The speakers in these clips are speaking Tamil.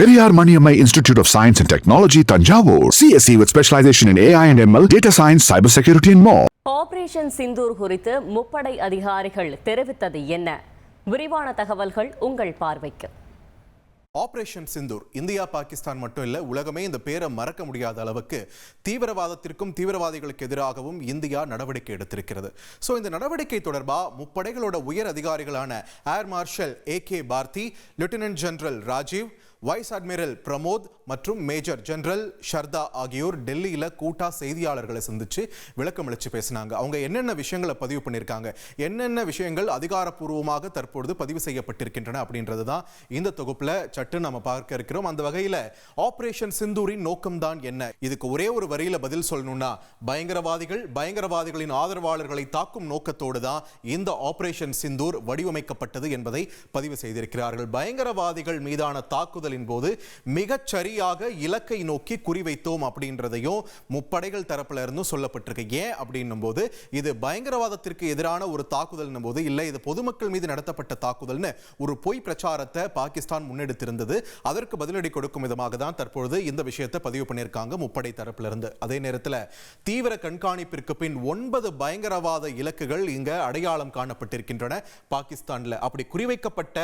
Periyar Maniammai Institute of Science and Technology, Tanjavur. CSE with specialization in AI and ML, data science, cybersecurity, and more. Operation Sindoor குறித்து முப்படை அதிகாரிகள் தெரிவித்தது என்ன விரிவான தகவல்கள் உங்கள் பார்வைக்கு ஆபரேஷன் சிந்தூர் இந்தியா பாகிஸ்தான் மட்டும் இல்ல உலகமே இந்த பேரை மறக்க முடியாத அளவுக்கு தீவிரவாதத்திற்கும் தீவிரவாதிகளுக்கு எதிராகவும் இந்தியா நடவடிக்கை எடுத்திருக்கிறது ஸோ இந்த நடவடிக்கை தொடர்பாக முப்படைகளோட உயர் அதிகாரிகளான air marshal A K Bharti lieutenant general Rajeev vice admiral Pramod மற்றும் மேஜர் ஜெனரல் ஷர்தா ஆகியோர் டெல்லியில் கூட்டா செய்தியாளர்களை சந்தித்து விளக்கம் அளிச்சு பேசினாங்க. அவங்க என்னென்ன விஷயங்களை பதிவு பண்ணியிருக்காங்க என்னென்ன விஷயங்கள் அதிகாரப்பூர்வமாக தற்பொழுது பதிவு செய்யப்பட்டிருக்கின்றன அப்படின்றது தான் இந்த தொகுப்பில் சட்டு நம்ம பார்க்க இருக்கிறோம். அந்த வகையில் ஆபரேஷன் சிந்தூரின் நோக்கம்தான் என்ன? இதுக்கு ஒரே ஒரு வரியில் பதில் சொல்லணும்னா பயங்கரவாதிகள் பயங்கரவாதிகளின் ஆதரவாளர்களை தாக்கும் நோக்கத்தோடு தான் இந்த ஆபரேஷன் சிந்தூர் வடிவமைக்கப்பட்டது என்பதை பதிவு செய்திருக்கிறார்கள். பயங்கரவாதிகள் மீதான தாக்குதல் தாக்குதலின் போது மிகச் சரியாக இலக்கை நோக்கி குறிவைத்தோம் அப்படின்றதையும் முப்படைகள் தரப்புல இருந்தும் சொல்லப்பட்டிருக்கு. ஏன் அப்படின்னும் போது இது பயங்கரவாதத்திற்கு எதிரான ஒரு தாக்குதல் போது இல்லை இது பொதுமக்கள் மீது நடத்தப்பட்ட தாக்குதல்னு ஒரு பொய் பிரச்சாரத்தை பாகிஸ்தான் முன்னெடுத்திருந்தது. அதற்கு பதிலடி கொடுக்கும் விதமாக தான் தற்பொழுது இந்த விஷயத்தை பதிவு பண்ணியிருக்காங்க முப்படை தரப்பிலிருந்து அதே நேரத்தில் தீவிர கண்காணிப்பிற்கு பின் ஒன்பது பயங்கரவாத இலக்குகள் இங்க அடையாளம் காணப்பட்டிருக்கின்றன பாகிஸ்தான்ல. அப்படி குறிவைக்கப்பட்ட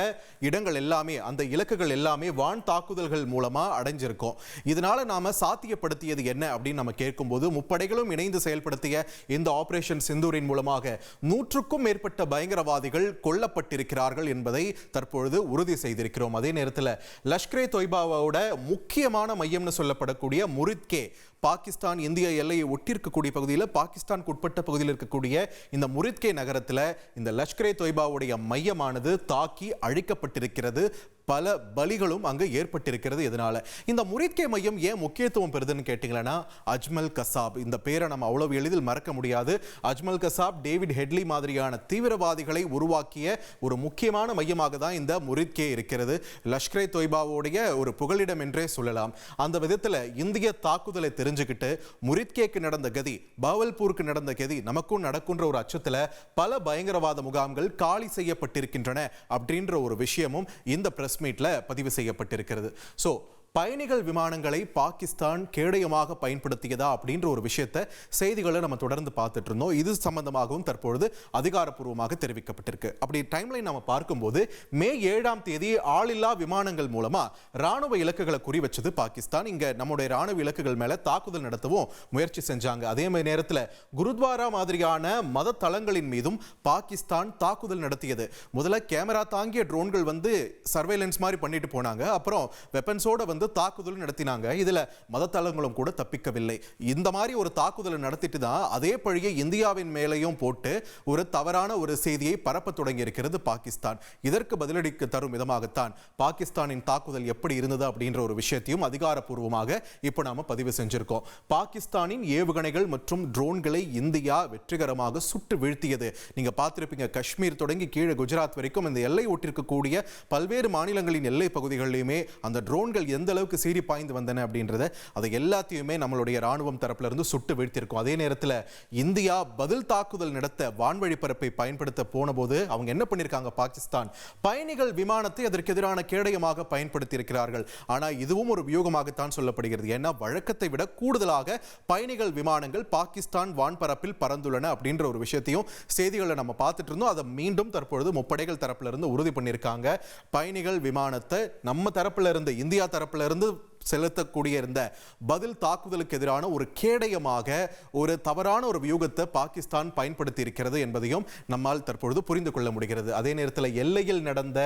இடங்கள் எல்லாமே அந்த இலக்குகள் எல்லாமே வான் தாக்குதல்கள் மூலமாக அடைஞ்சிருக்கோம். இதனால் நாம் சாத்தியப்படுத்தியது என்ன அப்படின்னு நம்ம கேட்கும்போது முப்படைகளும் இணைந்து செயல்படுத்திய இந்த ஆபரேஷன் சிந்தூரின் மூலமாக நூற்றுக்கும் மேற்பட்ட பயங்கரவாதிகள் கொல்லப்பட்டிருக்கிறார்கள் என்பதை தற்பொழுது உறுதி செய்திருக்கிறோம். அதே நேரத்தில் லஷ்கரே தொய்பாவோட முக்கியமான மையம்னு சொல்லப்படக்கூடிய முரித்கே பாகிஸ்தான் இந்திய எல்லையை ஒட்டியிருக்கக்கூடிய பகுதியில் பாகிஸ்தானுக்கு உட்பட்ட பகுதியில் இருக்கக்கூடிய இந்த முரித்கே நகரத்தில் இந்த லஷ்கரே தொய்பாவுடைய மையமானது தாக்கி அழிக்கப்பட்டிருக்கிறது. பல பலிகளும் அங்கு ஏற்பட்டிருக்கிறது இதனால. இந்த முரித்கே மையம் ஏன் முக்கியத்துவம் பெறுதுன்னு கேட்டிங்கன்னா அஜ்மல் கசாப். இந்த பேரை நம்ம அவ்வளவு எளிதில் மறக்க முடியாது. அஜ்மல் கசாப் டேவிட் ஹெட்லி மாதிரியான தீவிரவாதிகளை உருவாக்கிய ஒரு முக்கியமான மையமாக தான் இந்த முரித்கே இருக்கிறது. லஷ்கரே தொய்பாவுடைய ஒரு புகலிடம் என்றே சொல்லலாம். அந்த விதத்தில் இந்திய தாக்குதலை தெரிஞ்சுக்கிட்டு முரித்கேக்கு நடந்த கதி பாவல்பூருக்கு நடந்த கதி நமக்கும் நடக்குன்ற ஒரு அச்சத்தில் பல பயங்கரவாத முகாம்கள் காலி செய்யப்பட்டிருக்கின்றன அப்படின்ற ஒரு விஷயமும் இந்த பிரஸ் மீட்ல பதிவு செய்யப்பட்டிருக்கிறது. ஸோ பயணிகள் விமானங்களை பாகிஸ்தான் கேடயமாக பயன்படுத்தியதா அப்படின்ற ஒரு விஷயத்தை செய்திகளை நம்ம தொடர்ந்து பார்த்துட்டு இருந்தோம். இது சம்பந்தமாகவும் தற்பொழுது அதிகாரப்பூர்வமாக தெரிவிக்கப்பட்டிருக்கு. அப்படி டைம்லைன் நம்ம பார்க்கும்போது மே ஏழாம் தேதி ஆளில்லா விமானங்கள் மூலமா ராணுவ இலக்குகளை குறி வச்சது பாகிஸ்தான். இங்க நம்முடைய ராணுவ இலக்குகள் மேல தாக்குதல் நடத்தவும் முயற்சி செஞ்சாங்க. அதே மாதிரி நேரத்தில் குருத்வாரா மாதிரியான மத தளங்களின் மீதும் பாகிஸ்தான் தாக்குதல் நடத்தியது. முதல்ல கேமரா தாங்கிய ட்ரோன்கள் வந்து சர்வேலன்ஸ் மாதிரி பண்ணிட்டு போனாங்க. அப்புறம் வெப்பன்ஸோட வந்து வந்து தாக்குதல் நடத்தினாங்க. இதில் மதத்தலங்களும் கூட தப்பிக்கவில்லை. இந்த மாதிரி ஒரு தாக்குதலை நடத்திட்டு தான் அதே பழியை இந்தியாவின் மேலேயும் போட்டு ஒரு தவறான ஒரு செய்தியை பரப்ப தொடங்கி இருக்கிறது பாகிஸ்தான். இதற்கு பதிலடிக்கு தரும் விதமாகத்தான் பாகிஸ்தானின் தாக்குதல் எப்படி இருந்தது அப்படின்ற ஒரு விஷயத்தையும் அதிகாரப்பூர்வமாக இப்போ நாம பதிவு செஞ்சிருக்கோம். பாகிஸ்தானின் ஏவுகணைகள் மற்றும் ட்ரோன்களை இந்தியா வெற்றிகரமாக சுட்டு வீழ்த்தியது. நீங்க பார்த்திருப்பீங்க காஷ்மீர் தொடங்கி கீழே குஜராத் வரைக்கும் இந்த எல்லை ஒட்டிருக்கக்கூடிய பல்வேறு மாநிலங்களின் எல்லை பகுதிகளிலுமே அந்த ட்ரோன்கள் எந்த அளவுக்கு சீறி பாய்ந்து வந்தன அப்படின்றத அதை எல்லாத்தையுமே நம்மளுடைய ராணுவம் தரப்புல இருந்து சுட்டு வீழ்த்திருக்கும் அதே நேரத்தில் இந்தியா பதில் தாக்குதல் நடத்த வான்வழி பரப்பை பயன்படுத்த போன போது அவங்க என்ன பண்ணியிருக்காங்க பாகிஸ்தான் பயணிகள் விமானத்தை அதற்கு எதிரான கேடயமாக பயன்படுத்தி இருக்கிறார்கள் ஆனால் இதுவும் ஒரு வியூகமாகத்தான் சொல்லப்படுகிறது. ஏன்னா வழக்கத்தை விட கூடுதலாக பயணிகள் விமானங்கள் பாகிஸ்தான் வான்பரப்பில் பறந்துள்ளன அப்படின்ற ஒரு விஷயத்தையும் செய்திகளை நம்ம பார்த்துட்டு இருந்தோம். அதை மீண்டும் தற்பொழுது முப்படைகள் தரப்புல இருந்து உறுதி பண்ணியிருக்காங்க. பயணிகள் விமானத்தை நம்ம தரப்புல இருந்து இந்தியா தரப்பு இருந்து செலுத்தக்கூடிய இருந்த பதில் தாக்குதலுக்கு எதிரான ஒரு கேடயமாக ஒரு தவறான ஒரு வியூகத்தை பாகிஸ்தான் பயன்படுத்தி இருக்கிறது என்பதையும் நம்மால் தற்பொழுது புரிந்து கொள்ள முடிகிறது. அதே நேரத்தில் எல்லையில் நடந்த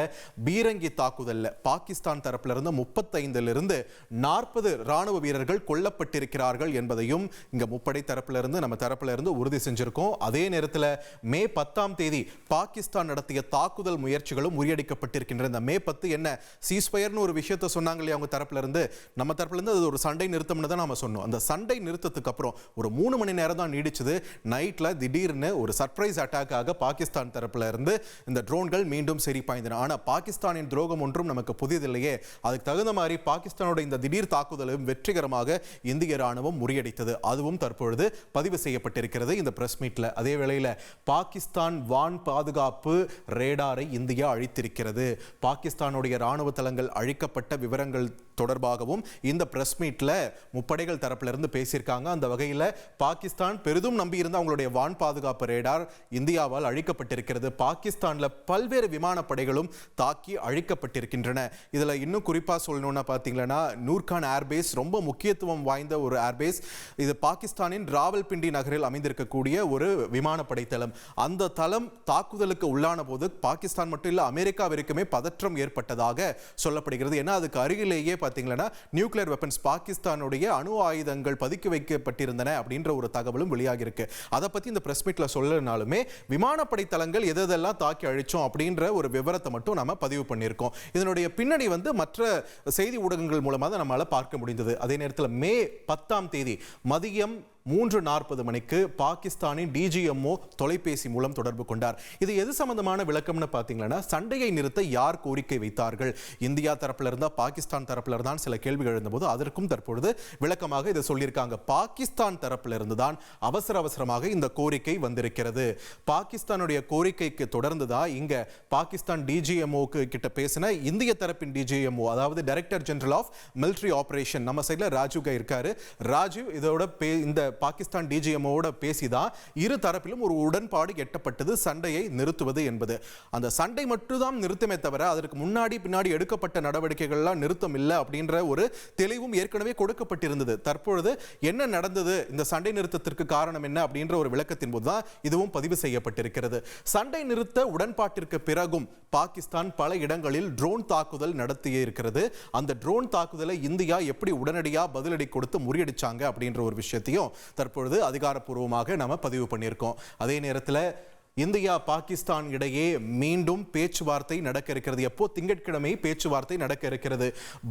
பீரங்கி தாக்குதலில் பாகிஸ்தான் தரப்பிலிருந்து முப்பத்தைந்திலிருந்து இருந்து நாற்பது ராணுவ வீரர்கள் கொல்லப்பட்டிருக்கிறார்கள் என்பதையும் இங்கே முப்படை தரப்பிலிருந்து நம்ம தரப்பிலிருந்து உறுதி செஞ்சிருக்கோம். அதே நேரத்தில் மே பத்தாம் தேதி பாகிஸ்தான் நடத்திய தாக்குதல் முயற்சிகளும் முறியடிக்கப்பட்டிருக்கின்றன. இந்த மே பத்து என்ன? சீஸ்பயர்னு ஒரு விஷயத்தை சொன்னாங்க இல்லையா? அவங்க தரப்பிலிருந்து நம்ம தரப்புலேருந்து அது ஒரு சண்டை நிறுத்தம்னு தான் நாம சொன்னோம். அந்த சண்டை நிறுத்தத்துக்கு அப்புறம் ஒரு மூணு மணி நேரம் தான் நீடிச்சது. நைட்டில் திடீர்னு ஒரு சர்ப்ரைஸ் அட்டாக்காக பாகிஸ்தான் தரப்புல இருந்து இந்த ட்ரோன்கள் மீண்டும் சரி பாய்ந்தன. ஆனால் பாகிஸ்தானின் துரோகம் ஒன்றும் நமக்கு புதியதில்லையே அதுக்கு தகுந்த மாதிரி பாகிஸ்தானோட இந்த திடீர் தாக்குதலும் வெற்றிகரமாக இந்திய ராணுவம் முறியடித்தது. அதுவும் தற்பொழுது பதிவு செய்யப்பட்டிருக்கிறது இந்த பிரஸ் மீட்டில் அதே வேளையில் பாகிஸ்தான் வான் பாதுகாப்பு ரேடாரை இந்தியா அழித்திருக்கிறது. பாகிஸ்தானுடைய ராணுவ தளங்கள் அழிக்கப்பட்ட விவரங்கள் தொடர்பாகவும் இந்த பிரஸ் மீட்ல முப்படைகள் தரப்புல இருந்து பேசியிருக்காங்க. அந்த வகையில் பாகிஸ்தான் பெரிதும் நம்பியிருந்த அவங்களுடைய வான் பாதுகாப்பு ரேடார் இந்தியாவால் அழிக்கப்பட்டிருக்கிறது. பாகிஸ்தானில் பல்வேறு விமானப்படைகளும் தாக்கி அழிக்கப்பட்டிருக்கின்றன. இதில் இன்னும் குறிப்பாக சொல்லணும்னா பார்த்தீங்கன்னா நூர்கான் ஏர்பேஸ் ரொம்ப முக்கியத்துவம் வாய்ந்த ஒரு ஏர்பேஸ் இது பாகிஸ்தானின் ராவல்பிண்டி நகரில் அமைந்திருக்கக்கூடிய ஒரு விமானப்படை தளம் அந்த தளம் தாக்குதலுக்கு உள்ளான போது பாகிஸ்தான் மட்டும் இல்ல அமெரிக்கா வரைக்குமே பதற்றம் ஏற்பட்டதாக சொல்லப்படுகிறது. ஏன்னா அதுக்கு அருகிலேயே பாத்தீங்கன்னா நியூக்ளியர் வெப்பன்ஸ் பாகிஸ்தானுடைய அணு ஆயுதங்கள் பதுக்கி வைக்கப்பட்டிருந்தன அப்படின்ற ஒரு தகவலும் வெளியாகி இருக்கு அதை பற்றி இந்த பிரஸ் மீட்டில் சொல்லனாலுமே விமானப்படை தளங்கள் எதெல்லாம் தாக்கி அழிச்சோம் அப்படின்ற ஒரு விவரத்தை மட்டும் நம்ம பதிவு பண்ணியிருக்கோம். இதனுடைய பின்னணி வந்து மற்ற செய்தி ஊடகங்கள் மூலமாக தான் பார்க்க முடிந்தது. அதே நேரத்தில் மே பத்தாம் தேதி மதியம் மூன்று நாற்பது மணிக்கு பாகிஸ்தானின் டிஜிஎம்ஓ தொலைபேசி மூலம் தொடர்பு கொண்டார். இது எது சம்பந்தமான விளக்கம்னு பார்த்தீங்கன்னா சண்டையை நிறுத்த யார் கோரிக்கை வைத்தார்கள்? இந்தியா தரப்பில் இருந்தால் பாகிஸ்தான் தரப்பில் இருந்தான் சில கேள்விகள் எழுந்தபோது அதற்கும் தற்பொழுது விளக்கமாக இதை சொல்லியிருக்காங்க. பாகிஸ்தான் தரப்பில் இருந்து தான் அவசர அவசரமாக இந்த கோரிக்கை வந்திருக்கிறது. பாகிஸ்தானுடைய கோரிக்கைக்கு தொடர்ந்து தான் இங்க பாகிஸ்தான் டிஜிஎம்ஓக்கு கிட்ட பேசின இந்திய தரப்பின் டிஜிஎம்ஓ அதாவது director general of military operation நம்ம சைடில் ராஜீவ் இருக்காரு. ராஜீவ் இதோட பே இந்த பாகிஸ்தான் டிஜிஎம்ஓட பேசிதான் இரு தரப்பிலும் ஒரு உடன்பாடு எட்டப்பட்டது சண்டையை நிறுத்துவது என்பது. அந்த சண்டை மட்டும்தான் நிறுத்தமே தவிர அதற்கு முன்னாடி பின்னாடி எடுக்கப்பட்ட நடவடிக்கைகள்லாம் நிறுத்தம் இல்லை அப்படின்ற ஒரு தெளிவும் ஏற்கனவே கொடுக்கப்பட்டிருந்தது. தற்பொழுது என்ன நடந்தது இந்த சண்டை நிறுத்தத்திற்கு காரணம் என்ன அப்படின்ற ஒரு விளக்கத்தின் போது தான் இதுவும் பதிவு செய்யப்பட்டிருக்கிறது. சண்டை நிறுத்த உடன்பாட்டிற்கு பிறகும் பாகிஸ்தான் பல இடங்களில் ட்ரோன் தாக்குதல் நடத்தியே இருக்கிறது. அந்த ட்ரோன் தாக்குதலை இந்தியா எப்படி உடனடியாக பதிலடி கொடுத்து முறியடிச்சாங்க அப்படின்ற ஒரு விஷயத்தையும் தற்பொழுது அதிகாரப்பூர்வமாக நம்ம பதிவு பண்ணியிருக்கோம். அதே நேரத்தில் இந்தியா பாகிஸ்தான் இடையே மீண்டும் பேச்சுவார்த்தை நடக்க இருக்கிறது எப்போ? திங்கட்கிழமை பேச்சுவார்த்தை நடக்க இருக்கிறது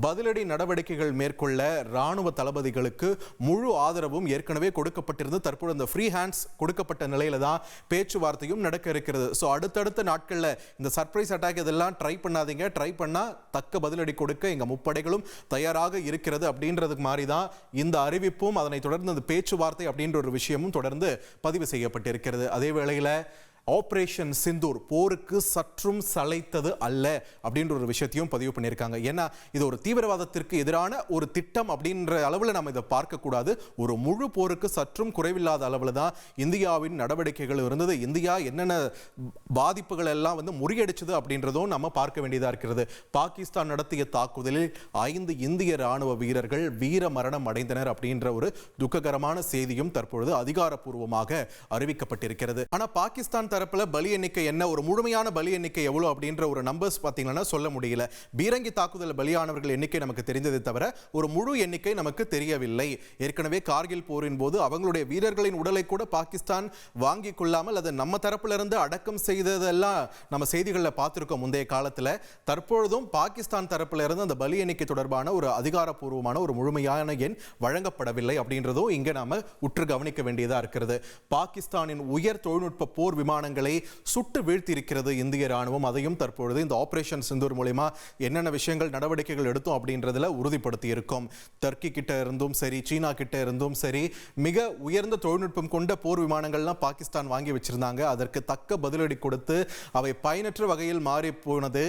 பதிலடி நடவடிக்கைகள் மேற்கொள்ள ராணுவ தளபதிகளுக்கு முழு ஆதரவும் ஏற்கனவே கொடுக்கப்பட்டிருந்து தற்போது அந்த ஃப்ரீ ஹேண்ட்ஸ் கொடுக்கப்பட்ட நிலையில தான் பேச்சுவார்த்தையும் நடக்க இருக்கிறது ஸோ அடுத்தடுத்த நாட்களில் இந்த சர்ப்ரைஸ் அட்டாக் இதெல்லாம் ட்ரை பண்ணாதீங்க. ட்ரை பண்ணா தக்க பதிலடி கொடுக்க எங்க முப்படைகளும் தயாராக இருக்கிறது அப்படின்றதுக்கு மாதிரி தான் இந்த அறிவிப்பும் அதனைத் தொடர்ந்து அந்த பேச்சுவார்த்தை அப்படின்ற ஒரு விஷயமும் தொடர்ந்து பதிவு செய்யப்பட்டிருக்கிறது. அதே வேளையில் ஆப்ரேஷன் சிந்தூர் போருக்கு சற்றும் சளைத்தது அல்ல அப்படின்ற ஒரு விஷயத்தையும் பதிவு பண்ணியிருக்காங்க. ஏன்னா இது ஒரு தீவிரவாதத்திற்கு எதிரான ஒரு திட்டம் அப்படின்ற அளவில் நம்ம இதை பார்க்கக்கூடாது. ஒரு முழு போருக்கு சற்றும் குறைவில்லாத அளவில் தான் இந்தியாவின் நடவடிக்கைகள் இருந்தது. இந்தியா என்னென்ன பாதிப்புகள் எல்லாம் வந்து முறியடிச்சது அப்படின்றதும் நம்ம பார்க்க வேண்டியதாக இருக்கிறது. பாகிஸ்தான் நடத்திய தாக்குதலில் ஐந்து இந்திய ராணுவ வீரர்கள் வீர மரணம் அடைந்தனர் அப்படின்ற ஒரு துக்ககரமான செய்தியும் தற்பொழுது அதிகாரப்பூர்வமாக அறிவிக்கப்பட்டிருக்கிறது. ஆனால் பாகிஸ்தான் தரப்பில் பலி எண்ணிக்கை என்ன? ஒரு முழுமையான பலி எண்ணிக்கை எவ்வளோ அப்படின்ற ஒரு நம்பர்ஸ் பார்த்தீங்கன்னா சொல்ல முடியல. பீரங்கி தாக்குதல் பலியானவர்கள் எண்ணிக்கை நமக்கு தெரிந்ததை தவிர ஒரு முழு எண்ணிக்கை நமக்கு தெரியவில்லை. ஏற்கனவே கார்கில் போரின் போது அவங்களுடைய வீரர்களின் உடலை கூட பாகிஸ்தான் வாங்கி கொள்ளாமல் அதை நம்ம தரப்பிலிருந்து அடக்கம் செய்ததெல்லாம் நம்ம செய்திகளில் பார்த்துருக்கோம் முந்தைய காலத்தில். தற்பொழுதும் பாகிஸ்தான் தரப்பிலிருந்து அந்த பலி எண்ணிக்கை தொடர்பான ஒரு அதிகாரப்பூர்வமான ஒரு முழுமையான எண் வழங்கப்படவில்லை அப்படின்றதும் இங்கே நாம் உற்று கவனிக்க வேண்டியதாக இருக்கிறது. பாகிஸ்தானின் உயர் தொழில்நுட்ப போர் விமான விமானங்களை சுட்டு வீழ்த்தியிருக்கிறது இந்திய ராணுவம் அதையும் தற்பொழுது இந்த ஆபரேஷன் சிந்தூர் மூலயமா என்னென்ன விஷயங்கள் நடவடிக்கைகள் எடுத்தோம் அப்படின்றதுல உறுதிப்படுத்தி இருக்கும் டர்க்கி கிட்ட இருந்தும் சரி சீனா கிட்ட இருந்தும் சரி மிக உயர்ந்த தொழில்நுட்பம் கொண்ட போர் விமானங்கள்லாம் பாகிஸ்தான் வாங்கி வச்சிருந்தாங்க. அதற்கு தக்க பதிலடி கொடுத்து அவை பயனற்ற வகையில் மாறி போனது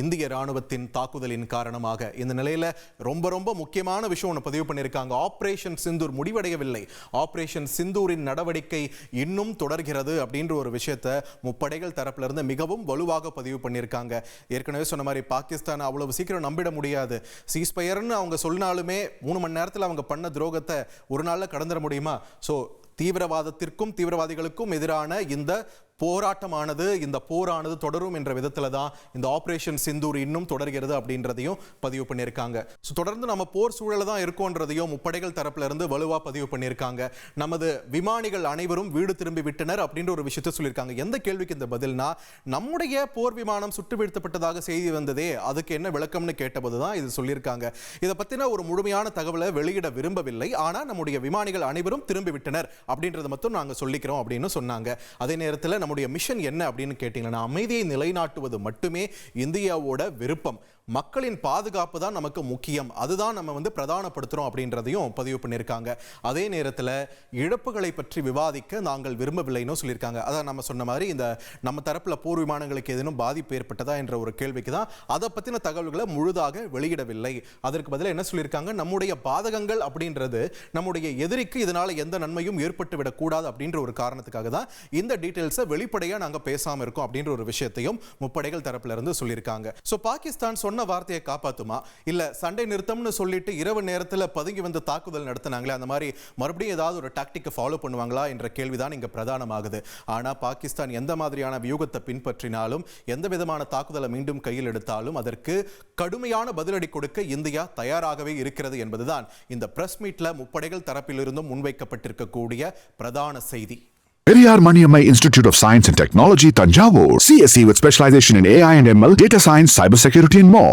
இந்திய ராணுவத்தின் தாக்குதலின் காரணமாக. இந்த நிலையில் ரொம்ப ரொம்ப முக்கியமான விஷயம் ஒன்று பதிவு பண்ணியிருக்காங்க. ஆப்ரேஷன் சிந்தூர் முடிவடையவில்லை. ஆப்ரேஷன் சிந்தூரின் நடவடிக்கை இன்னும் தொடர்கிறது அப்படின்ற ஒரு விஷயத்த முப்படைகள் தரப்பிலிருந்து மிகவும் வலுவாக பதிவு பண்ணியிருக்காங்க. ஏற்கனவே சொன்ன மாதிரி பாகிஸ்தான் அவ்வளவு சீக்கிரம் நம்பிட முடியாது. சீஸ்பயர்னு அவங்க சொன்னாலுமே மூணு மணி நேரத்தில் அவங்க பண்ண துரோகத்தை ஒரு நாளில் கடந்துட முடியுமா? ஸோ தீவிரவாதத்திற்கும் தீவிரவாதிகளுக்கும் எதிரான இந்த போராட்டமானது இந்த போரானது தொடரும் என்ற விதத்தில் தான் இந்த ஆபரேஷன் சிந்தூர் இன்னும் தொடர்கிறது அப்படின்றதையும் பதிவு பண்ணியிருக்காங்க. ஸோ தொடர்ந்து நம்ம போர் சூழலை தான் இருக்கோன்றதையும் முப்படைகள் தரப்புல இருந்து வலுவா பதிவு பண்ணியிருக்காங்க. நமது விமானிகள் அனைவரும் வீடு திரும்பி விட்டனர் அப்படின்ற ஒரு விஷயத்தை சொல்லியிருக்காங்க. எந்த கேள்விக்கு இந்த பதில்னா நம்முடைய போர் விமானம் சுட்டு வீழ்த்தப்பட்டதாக செய்தி வந்ததே அதுக்கு என்ன விளக்கம்னு கேட்டபோது தான் இது சொல்லியிருக்காங்க. இதை பத்தின ஒரு முழுமையான தகவலை வெளியிட விரும்பவில்லை. ஆனால் நம்முடைய விமானிகள் அனைவரும் திரும்பி விட்டனர் அப்படின்றத மட்டும் நாங்க சொல்லிக்கிறோம் அப்படின்னு சொன்னாங்க. அதே நேரத்தில் நம்முடைய மிஷன் என்ன அப்படின்னு கேட்டீங்கன்னா அமைதியை நிலைநாட்டுவது மட்டுமே இந்தியாவோட விருப்பம். மக்களின் பாதுகாப்பு தான் நமக்கு முக்கியம். அதுதான் நம்ம வந்து பிரதானப்படுத்துறோம் அப்படின்றதையும் பதிவு பண்ணியிருக்காங்க. அதே நேரத்தில் இழப்புகளை பற்றி விவாதிக்க நாங்கள் விரும்பவில்லைன்னு சொல்லியிருக்காங்க. அதான் நம்ம சொன்ன மாதிரி இந்த நம்ம தரப்புல போர் விமானங்களுக்கு ஏதேனும் பாதிப்பு ஏற்பட்டதா என்ற ஒரு கேள்விக்கு தான் அதை பத்தின தகவல்களை முழுதாக வெளியிடவில்லை. அதற்கு பதிலாக என்ன சொல்லியிருக்காங்க? நம்முடைய பாதகங்கள் அப்படின்றது நம்முடைய எதிரிக்கு இதனால எந்த நன்மையும் ஏற்பட்டு விடக்கூடாது அப்படின்ற ஒரு காரணத்துக்காக தான் இந்த டீட்டெயில்ஸை வெளிப்படையாக நாங்க பேசாமல் இருக்கோம் அப்படின்ற ஒரு விஷயத்தையும் முப்படைகள் தரப்புல இருந்து சொல்லியிருக்காங்க. ஸோ பாகிஸ்தான் சொன்ன வார்த்தையை காப்பாத்துமா? இல்ல சண்டை நிறுத்தம்னு சொல்லிட்டு இரவு நேரத்துல பதுங்கி வந்து தாக்குதல் நடத்தினாங்களே அந்த மாதிரி மறுபடியும் ஏதாவது ஒரு டாக்டிக்கை ஃபாலோ பண்ணுவாங்களா என்ற கேள்விதான் இங்க பிரதானமாகுது. ஆனா பாகிஸ்தான் எந்த மாதிரியான வியூகத்தை பின்பற்றினாலும் எந்த விதமான தாக்குதலை மீண்டும் கையில் எடுத்தாலும் அதற்கு கடுமையான பதிலடி கொடுக்க இந்தியா தயாராகவே இருக்கிறது என்பதுதான் இந்த பிரஸ் மீட்ல முப்படைகள் தரப்பிலிருந்தும் முன்வைக்கப்பட்டிருக்கக்கூடிய பிரதான செய்தி. Periyar Maniammai Institute of Science and Technology, Tanjavur. CSE with specialization in AI and ML, data science, cybersecurity, and more.